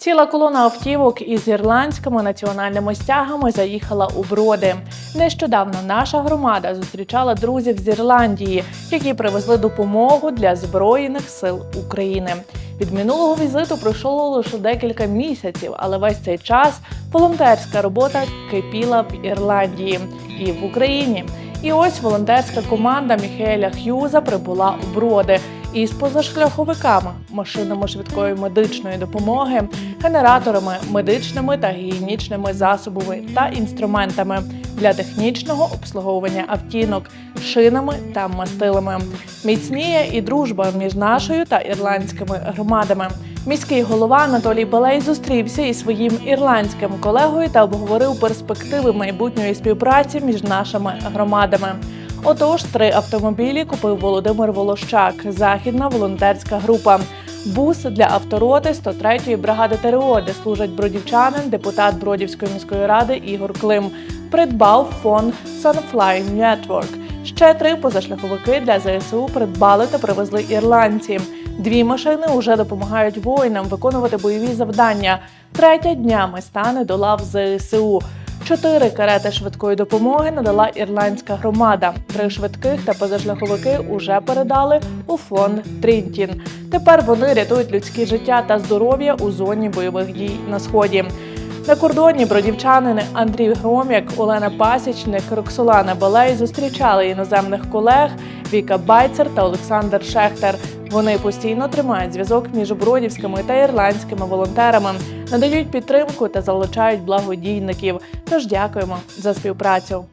Ціла колона автівок із ірландськими національними стягами заїхала у броди. Нещодавно наша громада зустрічала друзів з Ірландії, які привезли допомогу для збройних сил України. Від минулого візиту пройшло лише декілька місяців, але весь цей час волонтерська робота кипіла в Ірландії і в Україні. І ось волонтерська команда Міхеля Х'юза прибула у броди із позашляховиками, машинами швидкої медичної допомоги, генераторами, медичними та гігієнічними засобами та інструментами для технічного обслуговування автівок, шинами та мастилами. Міцніє і дружба між нашою та ірландськими громадами. Міський голова Анатолій Балей зустрівся із своїм ірландським колегою та обговорив перспективи майбутньої співпраці між нашими громадами. Отож, три автомобілі купив Володимир Волощак, західна волонтерська група. Бус для автороти 103-ї бригади ТРО, де служать бродівчанин, депутат Бродівської міської ради Ігор Клим. Придбав фонд Sunfly Network. Ще три позашляховики для ЗСУ придбали та привезли ірландці. Дві машини вже допомагають воїнам виконувати бойові завдання. Третя днями стане до лав ЗСУ. Чотири карети швидкої допомоги надала ірландська громада. Три швидких та позашляховики уже передали у фонд Трінтін. Тепер вони рятують людське життя та здоров'я у зоні бойових дій на сході. На кордоні бродівчанини Андрій Гром'як, Олена Пасічник, Роксолана Балей зустрічали іноземних колег Віка Байцер та Олександр Шехтер. Вони постійно тримають зв'язок між бродівськими та ірландськими волонтерами, надають підтримку та залучають благодійників. Тож дякуємо за співпрацю.